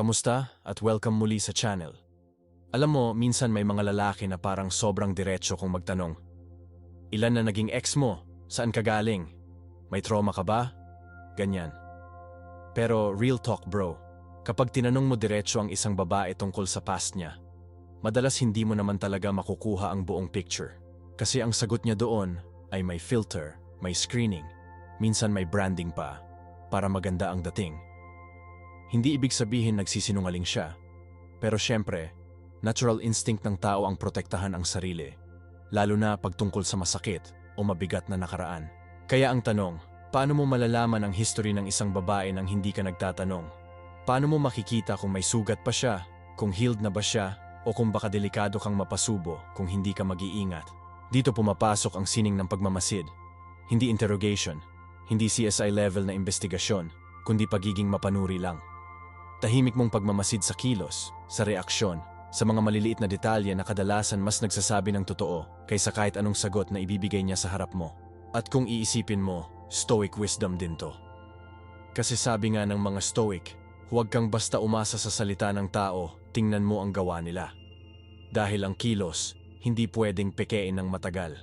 Kamusta at welcome muli sa channel. Alam mo, minsan may mga lalaki na parang sobrang diretso kung magtanong. Ilan na naging ex mo? Saan ka galing? May trauma ka ba? Ganyan. Pero real talk bro, kapag tinanong mo diretso ang isang babae tungkol sa past niya, madalas hindi mo naman talaga makukuha ang buong picture. Kasi ang sagot niya doon ay may filter, may screening, minsan may branding pa, para maganda ang dating. Hindi ibig sabihin nagsisinungaling siya. Pero syempre, natural instinct ng tao ang protektahan ang sarili, lalo na pagtungkol sa masakit o mabigat na nakaraan. Kaya ang tanong, paano mo malalaman ang history ng isang babae nang hindi ka nagtatanong? Paano mo makikita kung may sugat pa siya, kung healed na ba siya, o kung baka delikado kang mapasubo kung hindi ka mag-iingat? Dito pumapasok ang sining ng pagmamasid. Hindi interrogation, hindi CSI level na investigasyon, kundi pagiging mapanuri lang. Tahimik mong pagmamasid sa kilos, sa reaksyon, sa mga maliliit na detalye na kadalasan mas nagsasabi ng totoo kaysa kahit anong sagot na ibibigay niya sa harap mo. At kung iisipin mo, stoic wisdom din to. Kasi sabi nga ng mga stoic, huwag kang basta umasa sa salita ng tao, tingnan mo ang gawa nila. Dahil ang kilos, hindi pwedeng pekein ng matagal.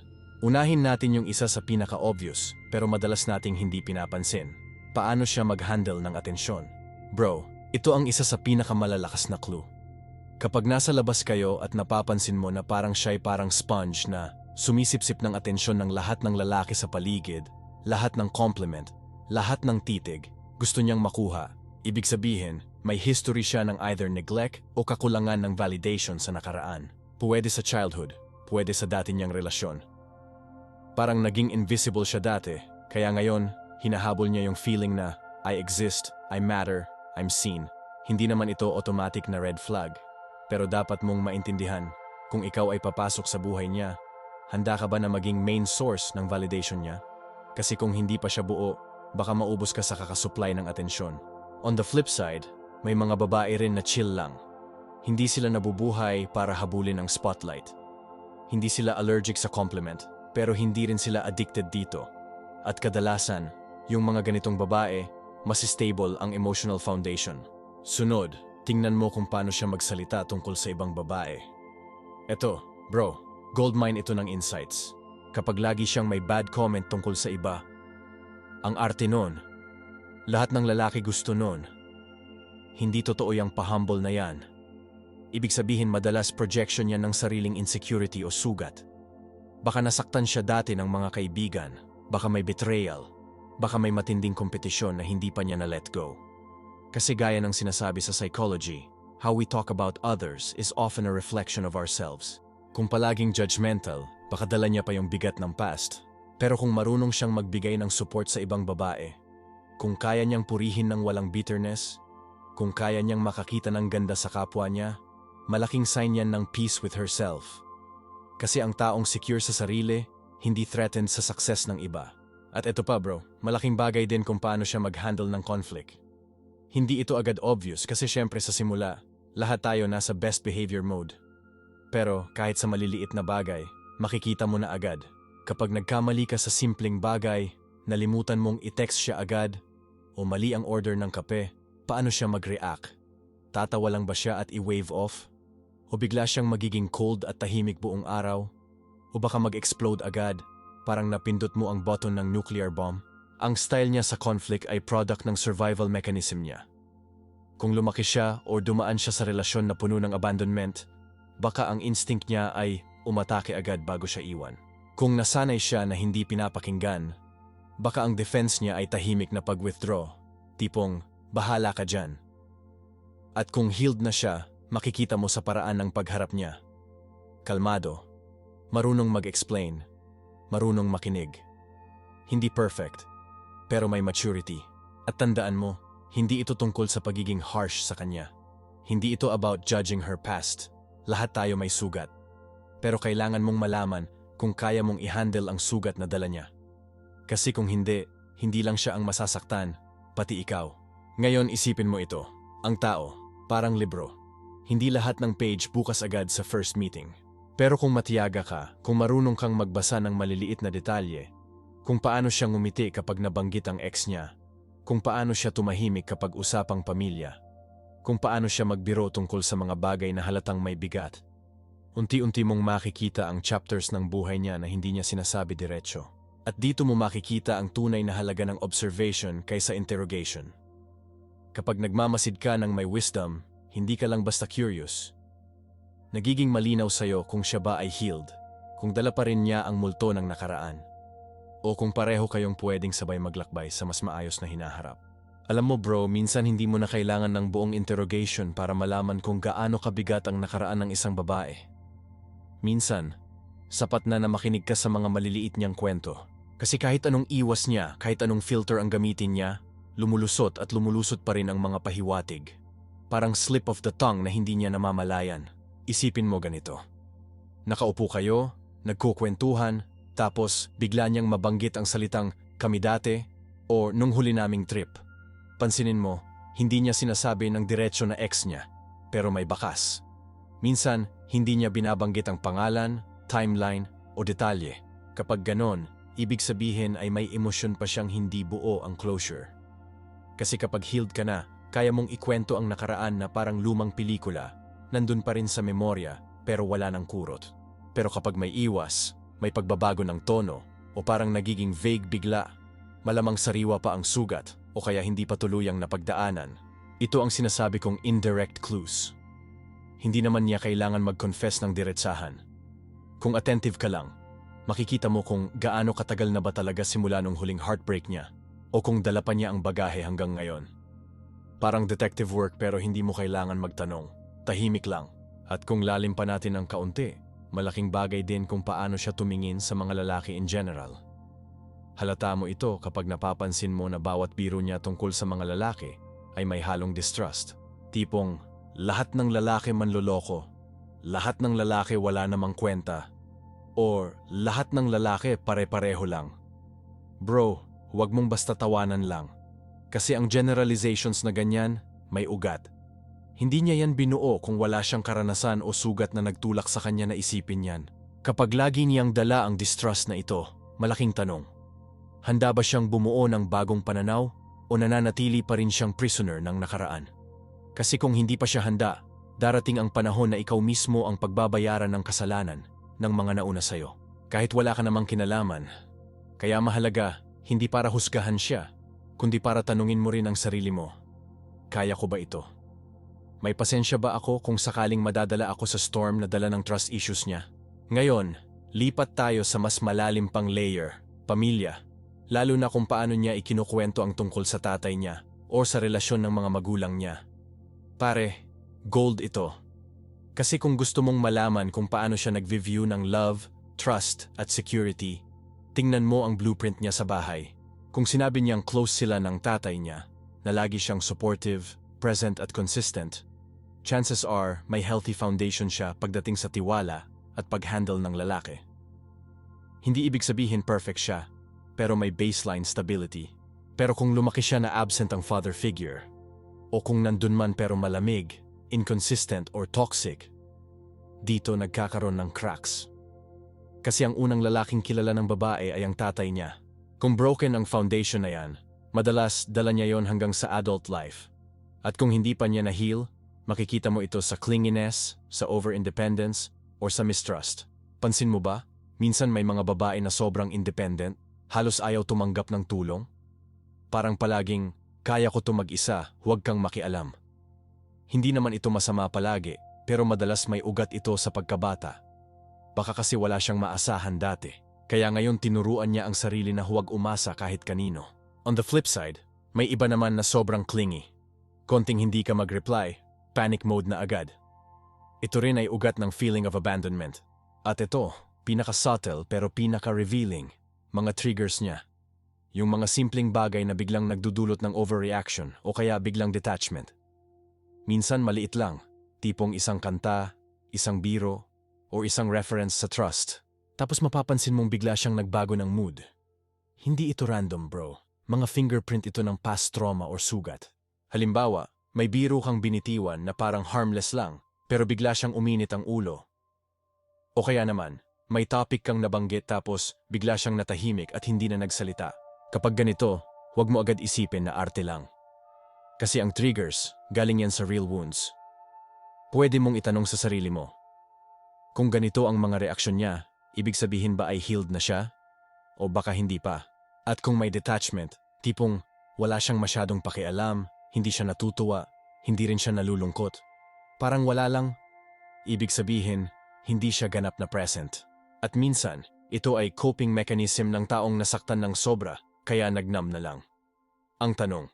Unahin natin yung isa sa pinaka-obvious pero madalas nating hindi pinapansin. Paano siya mag-handle ng atensyon? Bro, ito ang isa sa pinakamalalakas na clue. Kapag nasa labas kayo at napapansin mo na parang siya'y parang sponge na sumisipsip ng atensyon ng lahat ng lalaki sa paligid, lahat ng compliment, lahat ng titig, gusto niyang makuha, ibig sabihin, may history siya ng either neglect o kakulangan ng validation sa nakaraan. Pwede sa childhood, pwede sa dati niyang relasyon. Parang naging invisible siya dati, kaya ngayon, hinahabol niya yung feeling na I exist, I matter, I'm seen. Hindi naman ito automatic na red flag. Pero dapat mong maintindihan, kung ikaw ay papasok sa buhay niya, handa ka ba na maging main source ng validation niya? Kasi kung hindi pa siya buo, baka maubos ka sa kakasupply ng atensyon. On the flip side, may mga babae rin na chill lang. Hindi sila nabubuhay para habulin ang spotlight. Hindi sila allergic sa compliment, pero hindi rin sila addicted dito. At kadalasan, yung mga ganitong babae, mas stable ang emotional foundation. Sunod, tingnan mo kung paano siya magsalita tungkol sa ibang babae. Eto, bro, goldmine ito ng insights. Kapag lagi siyang may bad comment tungkol sa iba, ang arte nun, lahat ng lalaki gusto nun. Hindi totoo yung pahumble na yan. Ibig sabihin madalas projection yan ng sariling insecurity o sugat. Baka nasaktan siya dati ng mga kaibigan, baka may betrayal, baka may matinding kompetisyon na hindi pa niya na let go. Kasi gaya ng sinasabi sa psychology, how we talk about others is often a reflection of ourselves. Kung palaging judgmental, baka dala niya pa yung bigat ng past. Pero kung marunong siyang magbigay ng support sa ibang babae, kung kaya niyang purihin ng walang bitterness, kung kaya niyang makakita ng ganda sa kapwa niya, malaking sign yan ng peace with herself. Kasi ang taong secure sa sarili, hindi threatened sa success ng iba. At ito pa bro, malaking bagay din kung paano siya mag-handle ng conflict. Hindi ito agad obvious kasi syempre sa simula, lahat tayo nasa best behavior mode. Pero kahit sa maliliit na bagay, makikita mo na agad. Kapag nagkamali ka sa simpleng bagay, nalimutan mong i-text siya agad, o mali ang order ng kape, paano siya mag-react? Tatawa lang ba siya at i-wave off? O bigla siyang magiging cold at tahimik buong araw? O baka mag-explode agad parang napindot mo ang button ng nuclear bomb. Ang style niya sa conflict ay product ng survival mechanism niya. Kung lumaki siya o dumaan siya sa relasyon na puno ng abandonment, baka ang instinct niya ay umatake agad bago siya iwan. Kung nasanay siya na hindi pinapakinggan, baka ang defense niya ay tahimik na pag-withdraw, tipong bahala ka dyan. At kung healed na siya, makikita mo sa paraan ng pagharap niya. Kalmado, marunong mag-explain, marunong makinig. Hindi perfect, pero may maturity. At tandaan mo, hindi ito tungkol sa pagiging harsh sa kanya. Hindi ito about judging her past. Lahat tayo may sugat. Pero kailangan mong malaman kung kaya mong i-handle ang sugat na dala niya. Kasi kung hindi, hindi lang siya ang masasaktan, pati ikaw. Ngayon isipin mo ito, ang tao, parang libro. Hindi lahat ng page bukas agad sa first meeting. Pero kung matiyaga ka, kung marunong kang magbasa ng maliliit na detalye, kung paano siya ngumiti kapag nabanggit ang ex niya, kung paano siya tumahimik kapag usapang pamilya, kung paano siya magbiro tungkol sa mga bagay na halatang may bigat. Unti-unti mong makikita ang chapters ng buhay niya na hindi niya sinasabi diretsyo. At dito mo makikita ang tunay na halaga ng observation kaysa interrogation. Kapag nagmamasid ka ng may wisdom, hindi ka lang basta curious. Nagiging malinaw sa'yo kung siya ba ay healed, kung dala pa rin niya ang multo ng nakaraan, o kung pareho kayong pwedeng sabay maglakbay sa mas maayos na hinaharap. Alam mo bro, minsan hindi mo na kailangan ng buong interrogation para malaman kung gaano kabigat ang nakaraan ng isang babae. Minsan, sapat na na makinig ka sa mga maliliit niyang kwento. Kasi kahit anong iwas niya, kahit anong filter ang gamitin niya, lumulusot at lumulusot pa rin ang mga pahiwatig. Parang slip of the tongue na hindi niya namamalayan. Isipin mo ganito. Nakaupo kayo, nagkukwentuhan, tapos bigla niyang mabanggit ang salitang kami dati o nung huli naming trip. Pansinin mo, hindi niya sinasabi ng diretsyo na ex niya, pero may bakas. Minsan, hindi niya binabanggit ang pangalan, timeline, o detalye. Kapag ganon, ibig sabihin ay may emosyon pa siyang hindi buo ang closure. Kasi kapag healed ka na, kaya mong ikwento ang nakaraan na parang lumang pelikula, nandun pa rin sa memorya pero wala ng kurot. Pero kapag may iwas, may pagbabago ng tono, o parang nagiging vague bigla, malamang sariwa pa ang sugat o kaya hindi pa tuluyang napagdaanan. Ito ang sinasabi kong indirect clues. Hindi naman niya kailangan mag-confess ng diretsahan. Kung attentive ka lang, makikita mo kung gaano katagal na ba talaga simula nung huling heartbreak niya o kung dala pa niya ang bagahe hanggang ngayon. Parang detective work pero hindi mo kailangan magtanong. Tahimik lang. At kung lalim pa natin ng kaunti, malaking bagay din kung paano siya tumingin sa mga lalaki in general. Halata mo ito kapag napapansin mo na bawat biro niya tungkol sa mga lalaki ay may halong distrust. Tipong, lahat ng lalaki manloloko, lahat ng lalaki wala namang kwenta, or lahat ng lalaki pare-pareho lang. Bro, huwag mong basta tawanan lang. Kasi ang generalizations na ganyan, may ugat. Hindi niya yan binuo kung wala siyang karanasan o sugat na nagtulak sa kanya na isipin yan. Kapag lagi niyang dala ang distrust na ito, malaking tanong. Handa ba siyang bumuo ng bagong pananaw o nananatili pa rin siyang prisoner ng nakaraan? Kasi kung hindi pa siya handa, darating ang panahon na ikaw mismo ang pagbabayaran ng kasalanan ng mga nauna sa'yo. Kahit wala ka namang kinalaman. Kaya mahalaga, hindi para husgahan siya, kundi para tanungin mo rin ang sarili mo. Kaya ko ba ito? May pasensya ba ako kung sakaling madadala ako sa storm na dala ng trust issues niya? Ngayon, lipat tayo sa mas malalim pang layer, pamilya lalo na kung paano niya ikinukwento ang tungkol sa tatay niya o sa relasyon ng mga magulang niya. Pare, gold ito. Kasi kung gusto mong malaman kung paano siya nag-view ng love, trust at security, tingnan mo ang blueprint niya sa bahay. Kung sinabi niyang close sila ng tatay niya, na lagi siyang supportive, present at consistent, chances are may healthy foundation siya pagdating sa tiwala at pag-handle ng lalaki. Hindi ibig sabihin perfect siya, pero may baseline stability. Pero kung lumaki siya na absent ang father figure, o kung nandun man pero malamig, inconsistent or toxic, dito nagkakaroon ng cracks. Kasi ang unang lalaking kilala ng babae ay ang tatay niya. Kung broken ang foundation na yan, madalas dala niya yon hanggang sa adult life. At kung hindi pa niya na-heal, makikita mo ito sa clinginess, sa over-independence, or sa mistrust. Pansin mo ba? Minsan may mga babae na sobrang independent, halos ayaw tumanggap ng tulong? Parang palaging, kaya ko to mag-isa, huwag kang makialam. Hindi naman ito masama palagi, pero madalas may ugat ito sa pagkabata. Baka kasi wala siyang maasahan dati, kaya ngayon tinuruan niya ang sarili na huwag umasa kahit kanino. On the flip side, may iba naman na sobrang clingy. Konting hindi ka mag-reply, panic mode na agad. Ito rin ay ugat ng feeling of abandonment. At ito, pinaka-subtle pero pinaka-revealing mga triggers niya. Yung mga simpleng bagay na biglang nagdudulot ng overreaction o kaya biglang detachment. Minsan maliit lang, tipong isang kanta, isang biro, o isang reference sa trust. Tapos mapapansin mong bigla siyang nagbago ng mood. Hindi ito random bro. Mga fingerprint ito ng past trauma or sugat. Halimbawa, may biro kang binitiwan na parang harmless lang, pero bigla siyang uminit ang ulo. O kaya naman, may topic kang nabanggit tapos bigla siyang natahimik at hindi na nagsalita. Kapag ganito, huwag mo agad isipin na arte lang. Kasi ang triggers, galing yan sa real wounds. Pwede mong itanong sa sarili mo. Kung ganito ang mga reaksyon niya, ibig sabihin ba ay healed na siya? O baka hindi pa? At kung may detachment, tipong wala siyang masyadong pakialam, hindi siya natutuwa, hindi rin siya nalulungkot. Parang wala lang, ibig sabihin, hindi siya ganap na present. At minsan, ito ay coping mechanism ng taong nasaktan ng sobra, kaya nagnam na lang. Ang tanong,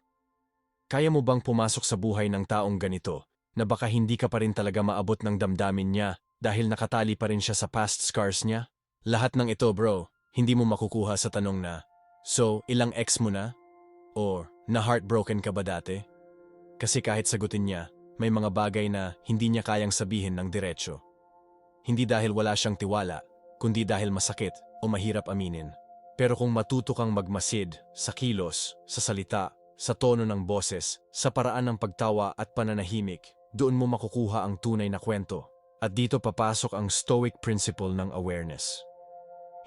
kaya mo bang pumasok sa buhay ng taong ganito na baka hindi ka pa rin talaga maabot ng damdamin niya dahil nakatali pa rin siya sa past scars niya? Lahat ng ito bro, hindi mo makukuha sa tanong na, so ilang ex mo na? Or na heartbroken ka ba dati? Kasi kahit sagutin niya, may mga bagay na hindi niya kayang sabihin ng diretsyo. Hindi dahil wala siyang tiwala, kundi dahil masakit o mahirap aminin. Pero kung matuto kang magmasid sa kilos, sa salita, sa tono ng boses, sa paraan ng pagtawa at pananahimik, doon mo makukuha ang tunay na kwento. At dito papasok ang stoic principle ng awareness.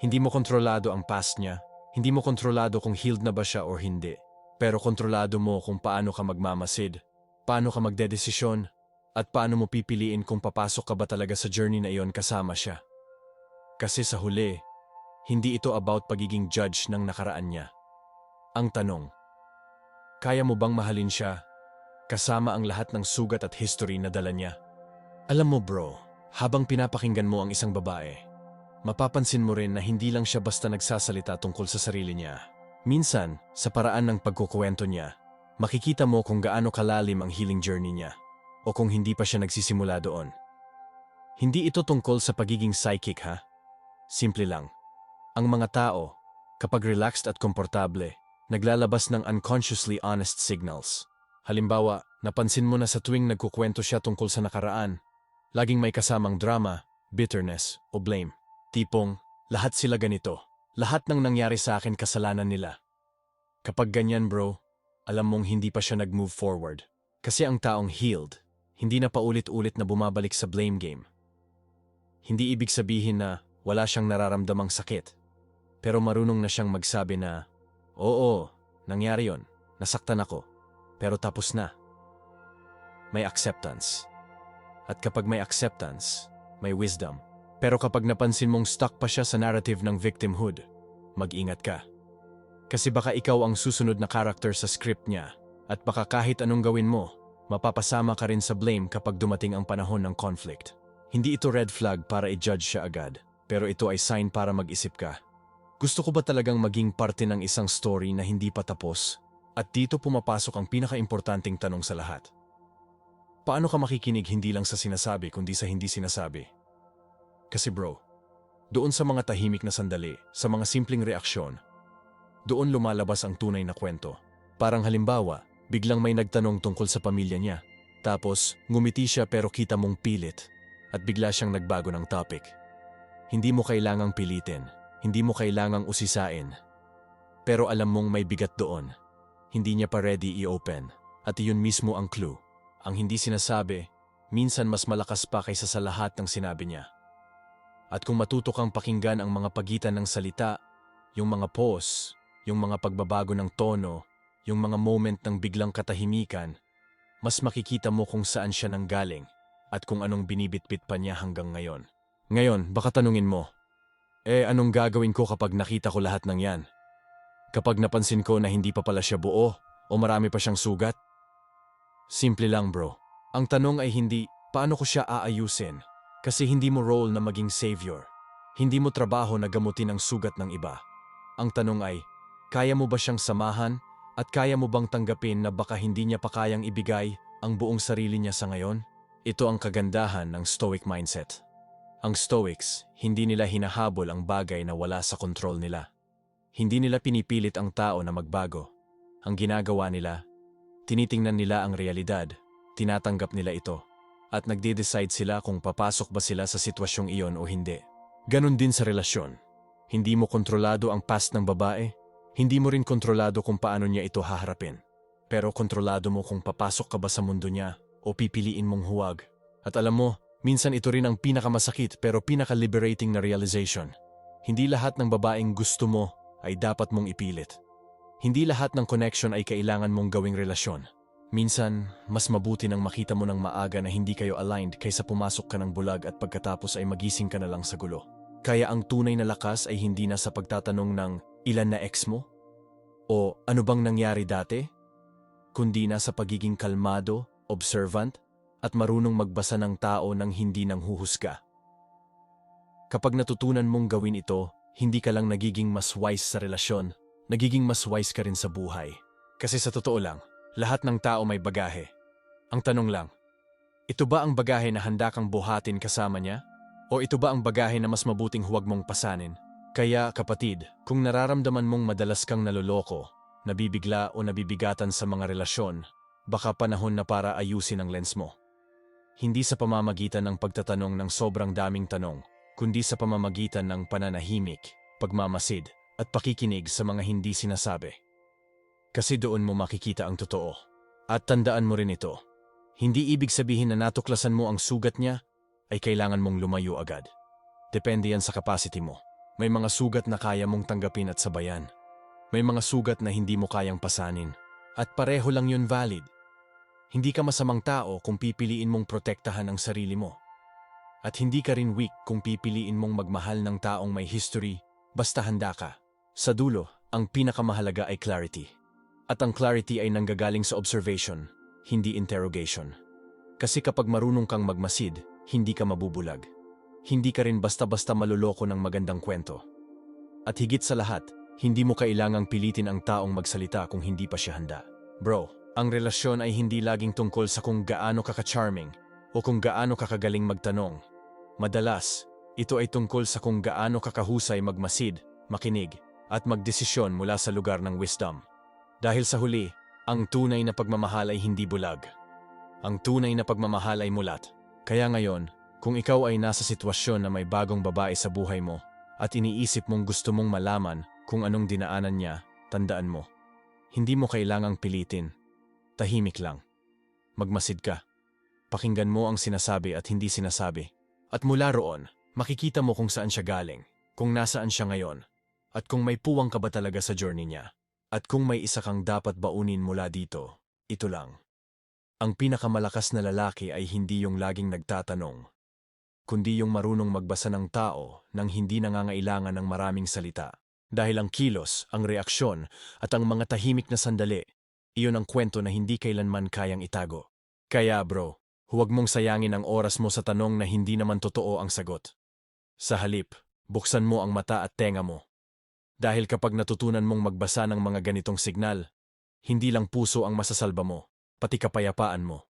Hindi mo kontrolado ang past niya, hindi mo kontrolado kung healed na ba siya or hindi. Pero kontrolado mo kung paano ka magmamasid, paano ka magdedesisyon, at paano mo pipiliin kung papasok ka ba talaga sa journey na iyon kasama siya. Kasi sa huli, hindi ito about pagiging judge ng nakaraan niya. Ang tanong, kaya mo bang mahalin siya kasama ang lahat ng sugat at history na dala niya? Alam mo bro, habang pinapakinggan mo ang isang babae, mapapansin mo rin na hindi lang siya basta nagsasalita tungkol sa sarili niya. Minsan, sa paraan ng pagkukuwento niya, makikita mo kung gaano kalalim ang healing journey niya o kung hindi pa siya nagsisimula doon. Hindi ito tungkol sa pagiging psychic ha. Simple lang. Ang mga tao, kapag relaxed at komportable, naglalabas ng unconsciously honest signals. Halimbawa, napansin mo na sa tuwing nagkukwento siya tungkol sa nakaraan, laging may kasamang drama, bitterness, o blame. Tipong, lahat sila ganito. Lahat ng nangyari sa akin kasalanan nila. Kapag ganyan bro, alam mong hindi pa siya nag-move forward. Kasi ang taong healed, hindi na paulit-ulit na bumabalik sa blame game. Hindi ibig sabihin na wala siyang nararamdamang sakit. Pero marunong na siyang magsabi na, Oo, nangyari yon. Nasaktan ako. Pero tapos na. May acceptance. At kapag may acceptance, may wisdom. Pero kapag napansin mong stuck pa siya sa narrative ng victimhood, mag-ingat ka. Kasi baka ikaw ang susunod na character sa script niya at baka kahit anong gawin mo, mapapasama ka rin sa blame kapag dumating ang panahon ng conflict. Hindi ito red flag para i-judge siya agad, pero ito ay sign para mag-isip ka. Gusto ko ba talagang maging parte ng isang story na hindi pa tapos? At dito pumapasok ang pinakaimportanteng tanong sa lahat. Paano ka makikinig hindi lang sa sinasabi kundi sa hindi sinasabi? Kasi bro, doon sa mga tahimik na sandali, sa mga simpleng reaksyon, doon lumalabas ang tunay na kwento. Parang halimbawa, biglang may nagtanong tungkol sa pamilya niya. Tapos, ngumiti siya pero kita mong pilit at bigla siyang nagbago ng topic. Hindi mo kailangang pilitin, hindi mo kailangang usisain. Pero alam mong may bigat doon. Hindi niya pa ready i-open. At iyon mismo ang clue. Ang hindi sinasabi, minsan mas malakas pa kaysa sa lahat ng sinabi niya. At kung matuto kang pakinggan ang mga pagitan ng salita, yung mga pause, yung mga pagbabago ng tono, yung mga moment ng biglang katahimikan, mas makikita mo kung saan siya nanggaling at kung anong binibitbit pa niya hanggang ngayon. Ngayon, baka tanungin mo, eh anong gagawin ko kapag nakita ko lahat ng yan? Kapag napansin ko na hindi pa pala siya buo o marami pa siyang sugat? Simple lang bro. Ang tanong ay hindi, paano ko siya aayusin? Kasi hindi mo role na maging savior. Hindi mo trabaho na gamutin ang sugat ng iba. Ang tanong ay, kaya mo ba siyang samahan at kaya mo bang tanggapin na baka hindi niya pa kayang ibigay ang buong sarili niya sa ngayon? Ito ang kagandahan ng stoic mindset. Ang Stoics, hindi nila hinahabol ang bagay na wala sa kontrol nila. Hindi nila pinipilit ang tao na magbago. Ang ginagawa nila, tinitingnan nila ang realidad, tinatanggap nila ito at nagde-decide sila kung papasok ba sila sa sitwasyong iyon o hindi. Ganon din sa relasyon. Hindi mo kontrolado ang past ng babae, hindi mo rin kontrolado kung paano niya ito haharapin. Pero kontrolado mo kung papasok ka ba sa mundo niya o pipiliin mong huwag. At alam mo, minsan ito rin ang pinakamasakit pero pinaka-liberating na realization. Hindi lahat ng babaeng gusto mo ay dapat mong ipilit. Hindi lahat ng connection ay kailangan mong gawing relasyon. Minsan, mas mabuti nang makita mo ng maaga na hindi kayo aligned kaysa pumasok ka ng bulag at pagkatapos ay magising ka na lang sa gulo. Kaya ang tunay na lakas ay hindi na sa pagtatanong ng ilan na ex mo? O ano bang nangyari dati? Kundi na sa pagiging kalmado, observant, at marunong magbasa ng tao ng hindi nang huhusga. Kapag natutunan mong gawin ito, hindi ka lang nagiging mas wise sa relasyon, nagiging mas wise ka rin sa buhay. Kasi sa totoo lang, lahat ng tao may bagahe. Ang tanong lang, ito ba ang bagahe na handa kang buhatin kasama niya? O ito ba ang bagahe na mas mabuting huwag mong pasanin? Kaya kapatid, kung nararamdaman mong madalas kang naloloko, nabibigla o nabibigatan sa mga relasyon, baka panahon na para ayusin ang lens mo. Hindi sa pamamagitan ng pagtatanong ng sobrang daming tanong, kundi sa pamamagitan ng pananahimik, pagmamasid, at pakikinig sa mga hindi sinasabi. Kasi doon mo makikita ang totoo. At tandaan mo rin ito. Hindi ibig sabihin na natuklasan mo ang sugat niya ay kailangan mong lumayo agad. Depende yan sa capacity mo. May mga sugat na kaya mong tanggapin at sabayan. May mga sugat na hindi mo kayang pasanin. At pareho lang yun valid. Hindi ka masamang tao kung pipiliin mong protektahan ang sarili mo. At hindi ka rin weak kung pipiliin mong magmahal ng taong may history basta handa ka. Sa dulo, ang pinakamahalaga ay clarity. At ang clarity ay nanggagaling sa observation, hindi interrogation. Kasi kapag marunong kang magmasid, hindi ka mabubulag. Hindi ka rin basta-basta maluloko ng magandang kwento. At higit sa lahat, hindi mo kailangang pilitin ang taong magsalita kung hindi pa siya handa. Bro, ang relasyon ay hindi laging tungkol sa kung gaano ka ka-charming o kung gaano ka kagaling magtanong. Madalas, ito ay tungkol sa kung gaano ka kahusay magmasid, makinig, at magdesisyon mula sa lugar ng wisdom. Dahil sa huli, ang tunay na pagmamahal ay hindi bulag. Ang tunay na pagmamahal ay mulat. Kaya ngayon, kung ikaw ay nasa sitwasyon na may bagong babae sa buhay mo at iniisip mong gusto mong malaman kung anong dinaanan niya, tandaan mo. Hindi mo kailangang pilitin. Tahimik lang. Magmasid ka. Pakinggan mo ang sinasabi at hindi sinasabi. At mula roon, makikita mo kung saan siya galing, kung nasaan siya ngayon, at kung may puwang ka ba talaga sa journey niya. At kung may isa kang dapat baunin mula dito, ito lang. Ang pinakamalakas na lalaki ay hindi yung laging nagtatanong, kundi yung marunong magbasa ng tao nang hindi nangangailangan ng maraming salita. Dahil ang kilos, ang reaksyon, at ang mga tahimik na sandali, iyon ang kwento na hindi kailanman kayang itago. Kaya bro, huwag mong sayangin ang oras mo sa tanong na hindi naman totoo ang sagot. Sa halip, buksan mo ang mata at tenga mo. Dahil kapag natutunan mong magbasa ng mga ganitong signal, hindi lang puso ang masasalba mo, pati kapayapaan mo.